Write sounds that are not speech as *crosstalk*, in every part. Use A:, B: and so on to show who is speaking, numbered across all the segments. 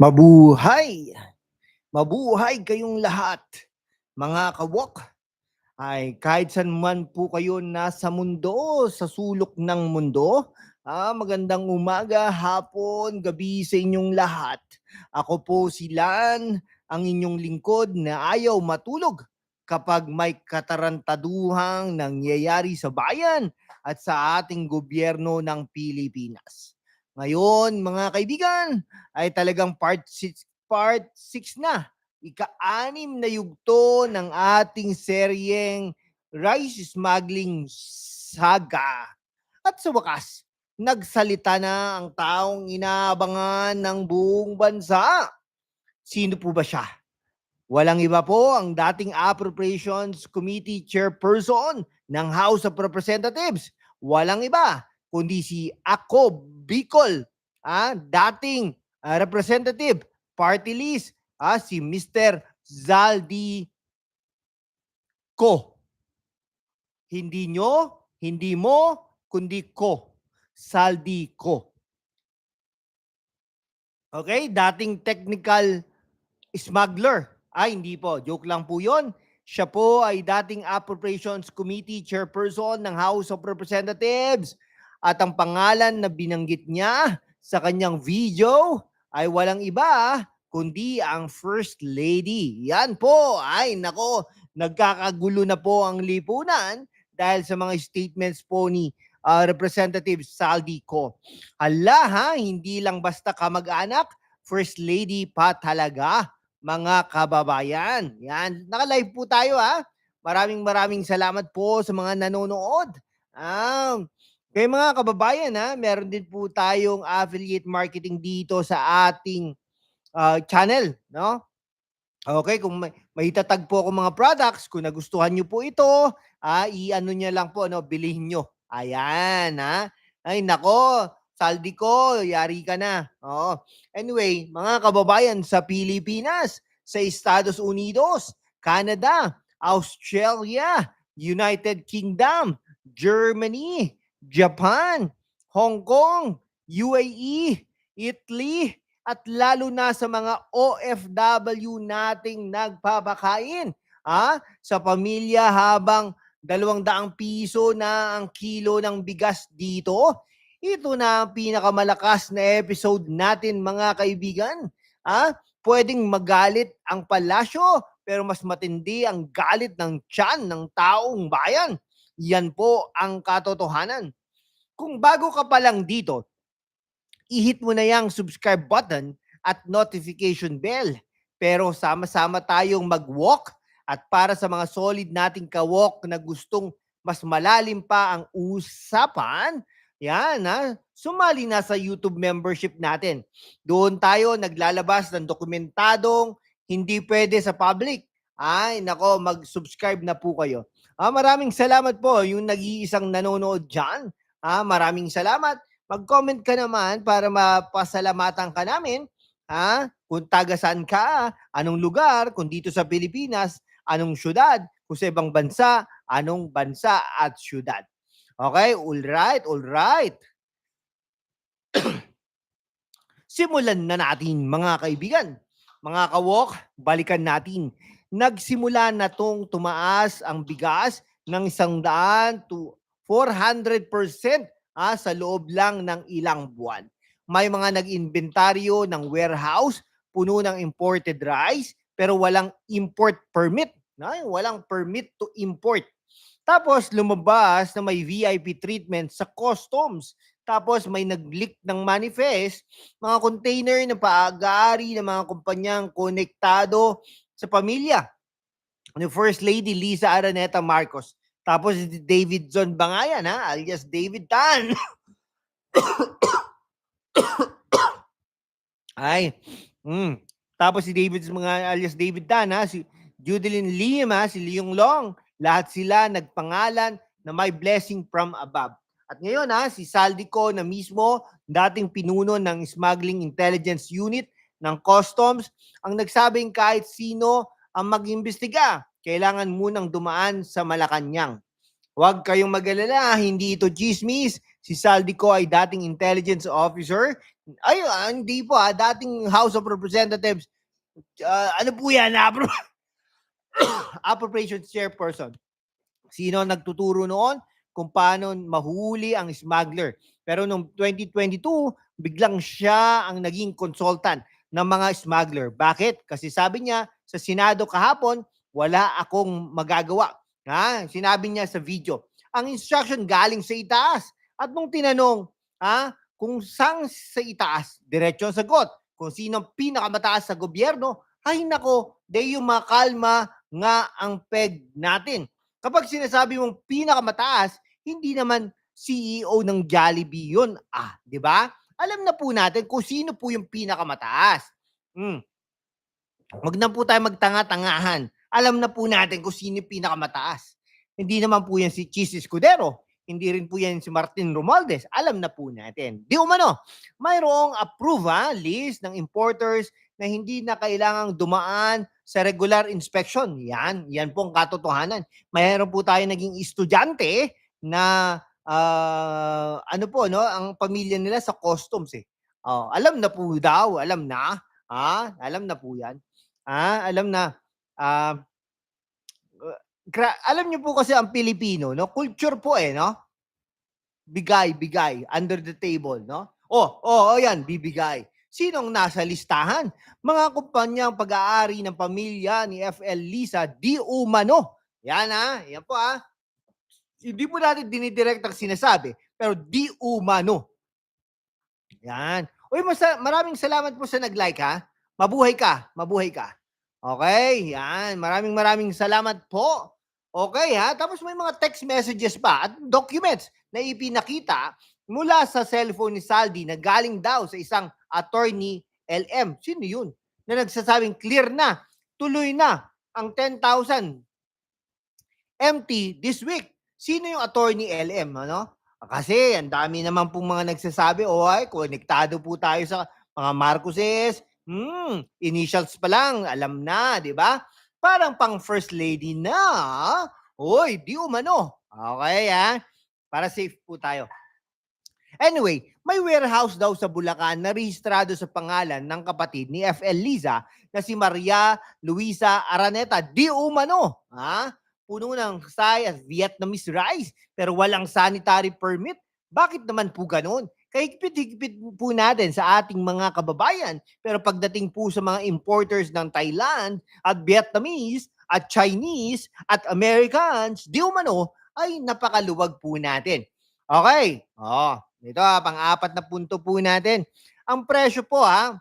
A: Mabuhay! Mabuhay kayong lahat, mga kawok. Ay kahit saan man po kayo nasa mundo, sa sulok ng mundo, ah, magandang umaga, hapon, gabi sa inyong lahat. Ako po si Lan, ang inyong lingkod na ayaw matulog kapag may katarantaduhang nangyayari sa bayan at sa ating gobyerno ng Pilipinas. Ngayon, mga kaibigan, ay talagang part 6 part 6 na. Ika-anim na yugto ng ating seryeng rice smuggling saga. At sa wakas, nagsalita na ang taong inaabangan ng buong bansa. Sino po ba siya? Walang iba po ang dating Appropriations Committee Chairperson ng House of Representatives. Walang iba kundi si Ako Bicol, ah, dating ah, representative, party list, ah, si Mr. Zaldi Ko. Hindi nyo, hindi mo, kundi ko. Saldi Ko. Okay, dating technical smuggler. Ay, hindi po. Joke lang po yon. Siya po ay dating Appropriations Committee Chairperson ng House of Representatives. At ang pangalan na binanggit niya sa kanyang video ay walang iba kundi ang First Lady. Yan po. Ay, nako, nagkakagulo na po ang lipunan dahil sa mga statements po ni uh, Representative Saldi Ko. Hala ha, hindi lang basta kamag-anak, First Lady pa talaga, mga kababayan. Yan, naka-live po tayo ha. Maraming maraming salamat po sa mga nanonood. Ah, kaya mga kababayan ha, meron din po tayong affiliate marketing dito sa ating uh, channel, no? Okay, kung may, may itatag po ako mga products, kung nagustuhan nyo po ito, ah, i-ano niya lang po, no, bilhin nyo. Ayan, ha? Ay, nako, saldi ko, yari ka na. Oo. Anyway, mga kababayan sa Pilipinas, sa Estados Unidos, Canada, Australia, United Kingdom, Germany, Japan, Hong Kong, UAE, Italy, at lalo na sa mga OFW nating nagpapakain ah, sa pamilya habang dalawang daang piso na ang kilo ng bigas dito. Ito na ang pinakamalakas na episode natin mga kaibigan. Ah, pwedeng magalit ang palasyo pero mas matindi ang galit ng tiyan ng taong bayan. Yan po ang katotohanan. Kung bago ka pa lang dito, i-hit mo na yung subscribe button at notification bell. Pero sama-sama tayong mag-walk at para sa mga solid nating ka-walk na gustong mas malalim pa ang usapan, yan ha, sumali na sa YouTube membership natin. Doon tayo naglalabas ng dokumentadong hindi pwede sa public. Ay, nako, mag-subscribe na po kayo. Ah, maraming salamat po yung nag-iisang nanonood dyan. Ah, maraming salamat. Mag-comment ka naman para mapasalamatan ka namin. Ha? Kung taga saan ka, anong lugar, kung dito sa Pilipinas, anong syudad, kung sa ibang bansa, anong bansa at syudad. Okay? All right, all right. *clears throat* Simulan na natin mga kaibigan. Mga kawok, balikan natin nagsimula na tong tumaas ang bigas ng isang daan to 400% ah, sa loob lang ng ilang buwan. May mga nag-inventaryo ng warehouse, puno ng imported rice, pero walang import permit. No? Walang permit to import. Tapos lumabas na may VIP treatment sa customs. Tapos may nag-leak ng manifest, mga container na paagari ng mga kumpanyang konektado sa pamilya ni First Lady Lisa Araneta Marcos. Tapos si David John Bangayan, ha? alias David Tan. *coughs* Ay, mm. tapos si David mga alias David Tan, ha? si Judeline Lim, si Leong Long, lahat sila nagpangalan na may blessing from above. At ngayon ha, si Saldico na mismo, dating pinuno ng Smuggling Intelligence Unit ng Customs, ang nagsabing kahit sino ang mag-imbestiga, kailangan munang dumaan sa Malacanang. Huwag kayong mag-alala, hindi ito chismis. Si Saldico ay dating intelligence officer. Ay, ah, hindi po ah, dating House of Representatives. Ah, ano po yan? Appro- *coughs* Appropriations Chairperson. Sino nagtuturo noon kung paano mahuli ang smuggler. Pero noong 2022, biglang siya ang naging consultant ng mga smuggler. Bakit? Kasi sabi niya sa Senado kahapon, wala akong magagawa. Ha? Sinabi niya sa video. Ang instruction galing sa itaas. At nung tinanong, ha, kung saan sa itaas, diretso ang sagot. Kung sino ang pinakamataas sa gobyerno, ay nako, de yung makalma nga ang peg natin. Kapag sinasabi mong pinakamataas, hindi naman CEO ng Jollibee yun. Ah, di ba? Alam na po natin kung sino po yung pinakamataas. Hmm. Huwag na po tayo magtanga-tangahan. Alam na po natin kung sino pinakamataas. Hindi naman po yan si Chis Escudero. Hindi rin po yan si Martin Romualdez. Alam na po natin. Di umano, mayroong approve ha, list ng importers na hindi na kailangang dumaan sa regular inspection. Yan, yan po ang katotohanan. Mayroon po tayo naging estudyante na ah, ano po, no, ang pamilya nila sa customs eh. Oh, alam na po daw, alam na. Ha? Alam na po yan. Ah, alam na. Ah, gra- alam niyo po kasi ang Pilipino, no? Culture po eh, no? Bigay, bigay, under the table, no? Oh, oh, oh yan, bibigay. Sinong nasa listahan? Mga kumpanyang pag-aari ng pamilya ni FL Lisa di umano. Yan ha, yan po ha. Hindi po natin dinidirect ang sinasabi, pero di umano. Yan. Uy, maraming salamat po sa nag-like ha. Mabuhay ka, mabuhay ka. Okay, yan. Maraming maraming salamat po. Okay ha. Tapos may mga text messages pa at documents na ipinakita mula sa cellphone ni Saldi na galing daw sa isang attorney LM. Sino yun? Na nagsasabing clear na, tuloy na ang 10,000 empty this week. Sino yung attorney LM? Ano? Kasi ang dami naman pong mga nagsasabi, ay, konektado po tayo sa mga Marcoses. Hmm, initials pa lang, alam na, di ba? Parang pang first lady na. Hoy, di umano. Okay, ha? Para safe po tayo. Anyway, may warehouse daw sa Bulacan na rehistrado sa pangalan ng kapatid ni FL Liza na si Maria Luisa Araneta. Di umano. Ha? Puno ng Thai at Vietnamese rice pero walang sanitary permit. Bakit naman po ganun? Kahigpit-higpit po natin sa ating mga kababayan. Pero pagdating po sa mga importers ng Thailand at Vietnamese at Chinese at Americans, di umano, ay napakaluwag po natin. Okay. Oh, ito ah, pang-apat na punto po natin. Ang presyo po ha,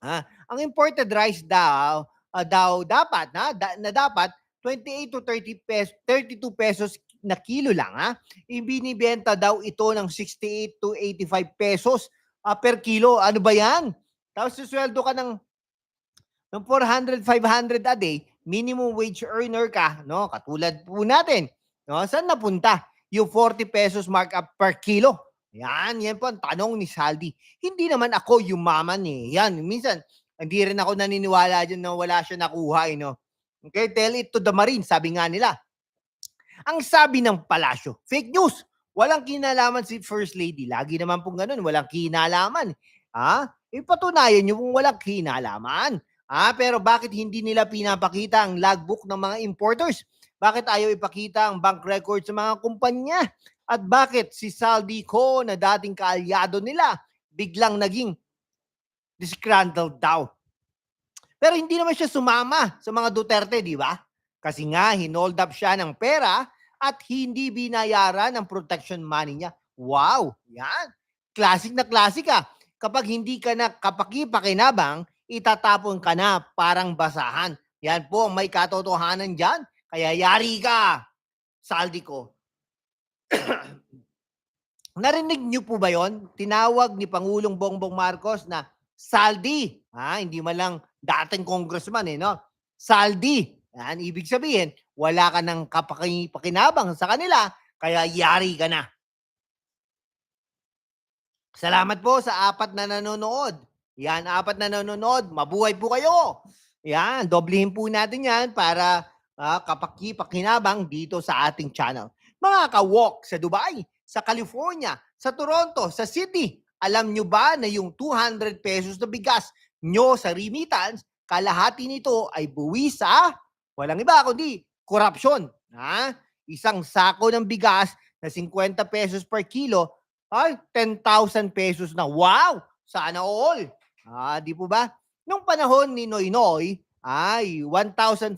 A: ah, ang imported rice daw, ah, daw dapat na, da- na dapat 28 to 30 pesos, 32 pesos na kilo lang ha. Ibinibenta daw ito ng 68 to 85 pesos ah, per kilo. Ano ba 'yan? Tapos susweldo ka ng ng 400, 500 a day, minimum wage earner ka, no? Katulad po natin. No? Saan napunta? Yung 40 pesos markup per kilo. Yan, yan po ang tanong ni Saldi. Hindi naman ako yumaman eh. Yan, minsan, hindi rin ako naniniwala dyan na wala siya nakuha, eh, no? Okay, tell it to the Marine, sabi nga nila. Ang sabi ng palasyo, fake news. Walang kinalaman si First Lady. Lagi naman pong ganun, walang kinalaman. Ha? Ipatunayan nyo kung walang kinalaman. Ha? Pero bakit hindi nila pinapakita ang logbook ng mga importers? Bakit ayaw ipakita ang bank record sa mga kumpanya? At bakit si Saldi Co na dating kaalyado nila biglang naging disgruntled daw? Pero hindi naman siya sumama sa mga Duterte, di ba? Kasi nga, hinold up siya ng pera at hindi binayaran ang protection money niya. Wow! Yan! Classic na classic ah. Kapag hindi ka na kapaki-pakinabang, itatapon ka na parang basahan. Yan po, may katotohanan dyan. Kaya yari ka, saldi ko. *clears throat* Narinig niyo po ba yon? Tinawag ni Pangulong Bongbong Marcos na saldi. Ha? Hindi man lang dating congressman eh, no? Saldi. Yan, ibig sabihin, wala ka ng kapaki-pakinabang sa kanila, kaya yari ka na. Salamat po sa apat na nanonood. Yan, apat na nanonood. Mabuhay po kayo. Yan, doblehin po natin yan para uh, kapaki-pakinabang dito sa ating channel. Mga ka-walk sa Dubai, sa California, sa Toronto, sa Sydney, alam nyo ba na yung 200 pesos na bigas nyo sa remittance, kalahati nito ay buwi sa walang iba kundi korupsyon. Ha? Isang sako ng bigas na 50 pesos per kilo ay 10,000 pesos na. Wow! Sana all. Ah, di po ba? Nung panahon ni Noy Noy, ay 1,500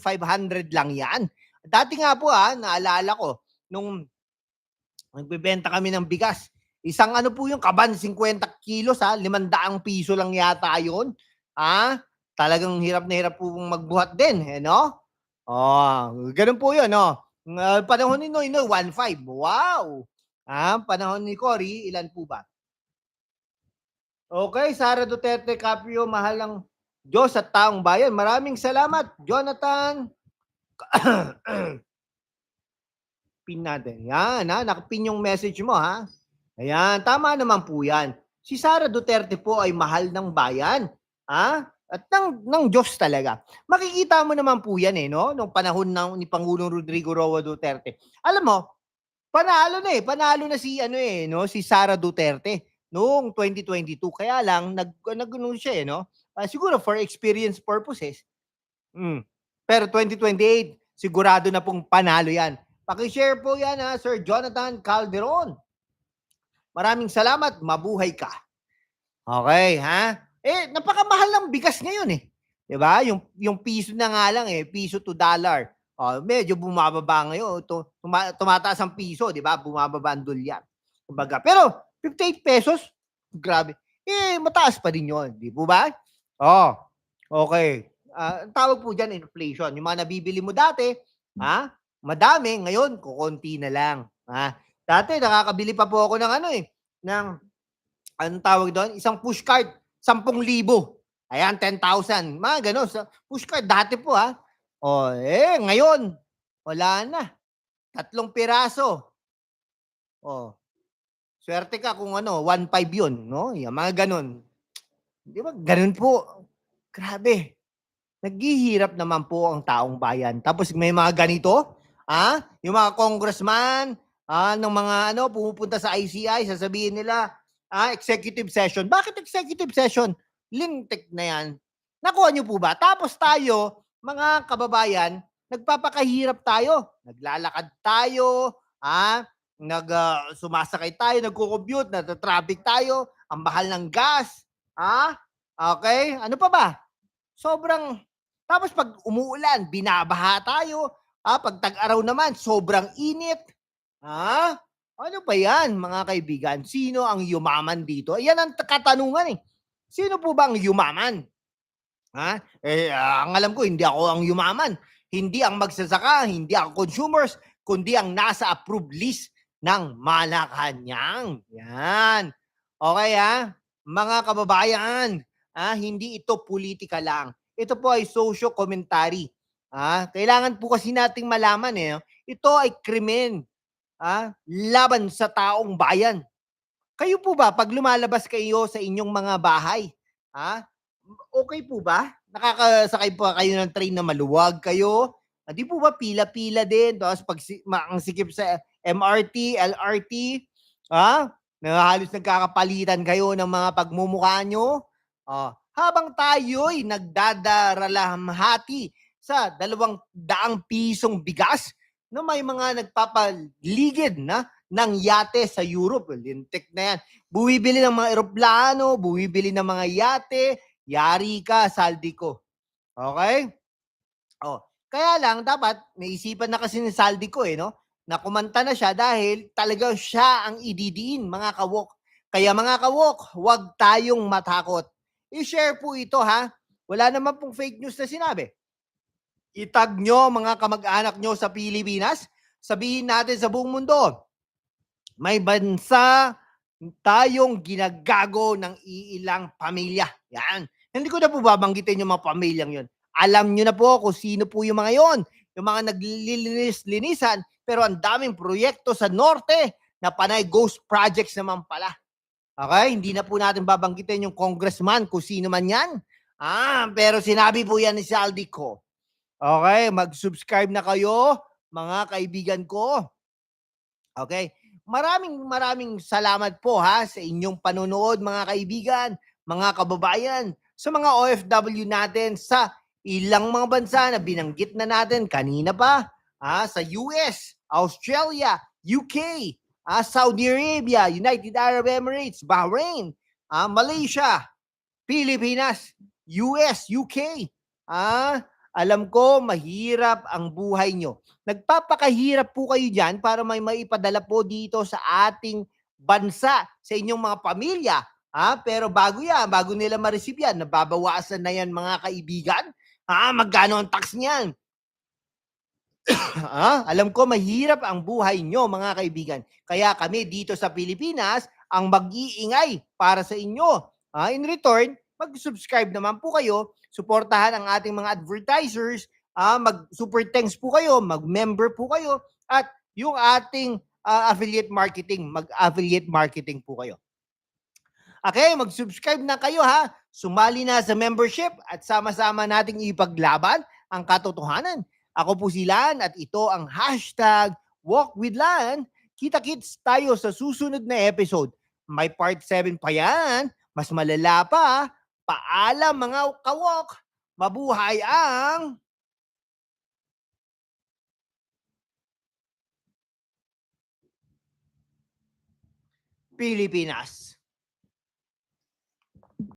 A: lang yan. Dati nga po ha, naalala ko, nung nagbebenta kami ng bigas, isang ano po yung kaban, 50 kilos ha, 500 piso lang yata yon Ah, talagang hirap na hirap po magbuhat din, eh, no? Oh, ganun po yun, no? Uh, panahon ni Noy Noy, 1.5. Wow! Ah, panahon ni Cory, ilan po ba? Okay, Sara Duterte Caprio, mahal ng Diyos at taong bayan. Maraming salamat, Jonathan. *coughs* pin natin. Yan, ha? Nakapin yung message mo, ha? Ayan, tama naman po yan. Si Sara Duterte po ay mahal ng bayan. Ha? At ng, ng Diyos talaga. Makikita mo naman po yan eh, no? Nung panahon ng, ni Pangulong Rodrigo Roa Duterte. Alam mo, panalo na eh. Panalo na si, ano eh, no? Si Sara Duterte noong 2022. Kaya lang, nag, nag siya eh, no? Uh, siguro for experience purposes. Mm. Pero 2028, sigurado na pong panalo yan. Pakishare po yan ha, Sir Jonathan Calderon. Maraming salamat. Mabuhay ka. Okay, ha? Eh, napakamahal ng bigas ngayon eh. 'Di ba? Yung yung piso na nga lang eh, piso to dollar. Oh, medyo bumababa ngayon. To, tuma, tumataas ang piso, 'di ba? Bumababa ang dolyar. Kumbaga, pero 58 pesos, grabe. Eh, mataas pa din 'yon, 'di ba? Oh. Okay. Uh, ang tawag po diyan inflation. Yung mga nabibili mo dati, ha? Madami, ngayon kukonti na lang, ha? Dati nakakabili pa po ako ng ano eh, ng anong tawag doon? Isang push cart 10,000. Ayan, 10,000. Mga gano'n. Sa push card, dati po ha. O, eh, ngayon, wala na. Tatlong piraso. O, swerte ka kung ano, 1.5 yun, no? Yan, mga gano'n. Di ba? Ganun po. Grabe. Naghihirap naman po ang taong bayan. Tapos may mga ganito, ha? Yung mga congressman, ah, ng mga ano, pumupunta sa ICI, sasabihin nila, ah, executive session. Bakit executive session? Lintik na yan. Nakuha niyo po ba? Tapos tayo, mga kababayan, nagpapakahirap tayo. Naglalakad tayo, ah, nag uh, sumasakay tayo, nagko-commute, nata-traffic tayo, ang mahal ng gas, ah? Okay? Ano pa ba? Sobrang tapos pag umuulan, binabaha tayo. Ah, pag tag-araw naman, sobrang init. Ah? Ano ba yan, mga kaibigan? Sino ang yumaman dito? Yan ang katanungan eh. Sino po ba ang yumaman? Ha? Eh, uh, ang alam ko, hindi ako ang yumaman. Hindi ang magsasaka, hindi ang consumers, kundi ang nasa approved list ng Malacanang. Yan. Okay ha? Mga kababayan, ha? hindi ito politika lang. Ito po ay socio-commentary. Ha? Kailangan po kasi nating malaman eh. Ito ay krimen ah, laban sa taong bayan. Kayo po ba, pag lumalabas kayo sa inyong mga bahay, ah, okay po ba? Nakakasakay po kayo ng train na maluwag kayo? Ah, di po ba pila-pila din? Tapos pag ang sikip sa MRT, LRT, ah, na halos nagkakapalitan kayo ng mga pagmumukha nyo. Ah, habang tayo'y nagdadaralamhati sa dalawang daang pisong bigas, no may mga nagpapaligid na ng yate sa Europe. Lintik na yan. Buwibili ng mga eroplano, buwibili ng mga yate, yari ka, saldi ko. Okay? Oh, kaya lang dapat naisipan na kasi ni Saldi ko eh no, na kumanta na siya dahil talaga siya ang ididiin mga kawok. Kaya mga kawok, huwag tayong matakot. I-share po ito ha. Wala naman pong fake news na sinabi. Itag nyo mga kamag-anak nyo sa Pilipinas. Sabihin natin sa buong mundo, may bansa tayong ginagago ng iilang pamilya. Yan. Hindi ko na po babanggitin yung mga pamilyang yun. Alam nyo na po kung sino po yung mga yon. Yung mga naglilinis-linisan, pero ang daming proyekto sa norte na panay ghost projects naman pala. Okay? Hindi na po natin babanggitin yung congressman kung sino man yan. Ah, pero sinabi po yan ni Saldi ko. Okay? Mag-subscribe na kayo, mga kaibigan ko. Okay? Maraming maraming salamat po ha sa inyong panonood mga kaibigan, mga kababayan, sa mga OFW natin sa ilang mga bansa na binanggit na natin kanina pa, ah, sa US, Australia, UK, ah, Saudi Arabia, United Arab Emirates, Bahrain, ah, Malaysia, Pilipinas, US, UK. Ah, alam ko mahirap ang buhay nyo. Nagpapakahirap po kayo dyan para may maipadala po dito sa ating bansa, sa inyong mga pamilya. Ah, pero bago yan, bago nila ma-receive yan, nababawasan na yan mga kaibigan. Ah, magkano ang tax niyan? *coughs* ah, alam ko mahirap ang buhay nyo mga kaibigan. Kaya kami dito sa Pilipinas ang mag-iingay para sa inyo. Ah, in return, mag-subscribe naman po kayo, suportahan ang ating mga advertisers, ah, mag-super thanks po kayo, mag-member po kayo, at yung ating ah, affiliate marketing, mag-affiliate marketing po kayo. Okay, mag-subscribe na kayo ha. Sumali na sa membership at sama-sama nating ipaglaban ang katotohanan. Ako po si Lan at ito ang hashtag Walk with Lan. Kita-kits tayo sa susunod na episode. May part 7 pa yan. Mas malala pa. Paalam mga kawok. Mabuhay ang... Pilipinas.